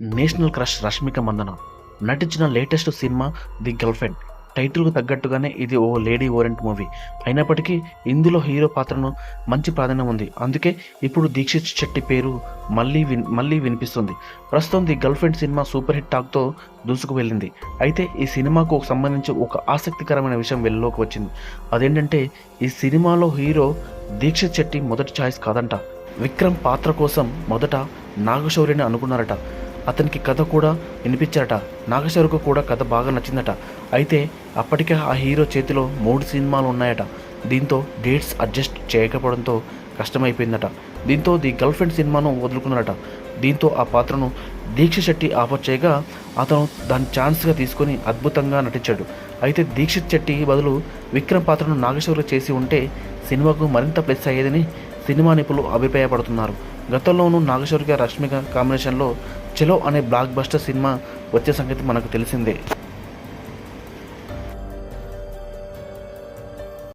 National crush Rashmika Mandanna. నటించిన latest cinema the girlfriend టైటిల్కు తగ్గట్టుగానే ఇది ఓ లేడీ ఓరెంట్ మూవీ. అయినప్పటికీ ఇందులో హీరో పాత్రను మంచి ప్రాధాన్యం ఉంది. అందుకే ఇప్పుడు దీక్షిత్ శెట్టి పేరు మళ్ళీ విన్ మళ్ళీ వినిపిస్తుంది. ప్రస్తుతం the girlfriend cinema super hit టాక్తో దూసుకు వెళ్ళింది. అయితే ఈ సినిమాకు సంబంధించి ఒక ఆసక్తికరమైన విషయం వెళ్ళలోకి వచ్చింది. అదేంటంటే ఈ సినిమాలో హీరో దీక్షిత్ శెట్టి మొదటి ఛాయిస్ కాదంట. విక్రమ్ పాత్ర కోసం మొదట నాగశౌర్యని అనుకున్నారట. అతనికి కథ కూడా వినిపించారట. నాగశౌర్యకు కూడా కథ బాగా నచ్చిందట. అయితే అప్పటికే ఆ హీరో చేతిలో మూడు సినిమాలు ఉన్నాయట. దీంతో డేట్స్ అడ్జస్ట్ చేయకపోవడంతో కష్టమైపోయిందట. దీంతో ది గర్ల్ ఫ్రెండ్ సినిమాను వదులుకున్నారట. దీంతో ఆ పాత్రను దీక్ష శెట్టి ఆఫర్ చేయగా అతను దాన్ని ఛాన్స్గా తీసుకొని అద్భుతంగా నటించాడు. అయితే దీక్షిత్ శెట్టి బదులు విక్రమ్ పాత్రను నాగశౌర్య చేసి ఉంటే సినిమాకు మరింత ప్లస్ అయ్యేదని సినిమా నిపుణులు అభిప్రాయపడుతున్నారు. గతంలోనూ నాగశౌర్య రష్మిక కాంబినేషన్లో చలో అనే బ్లాక్ బస్టర్ సినిమా వచ్చే సంగతి మనకు తెలిసిందే.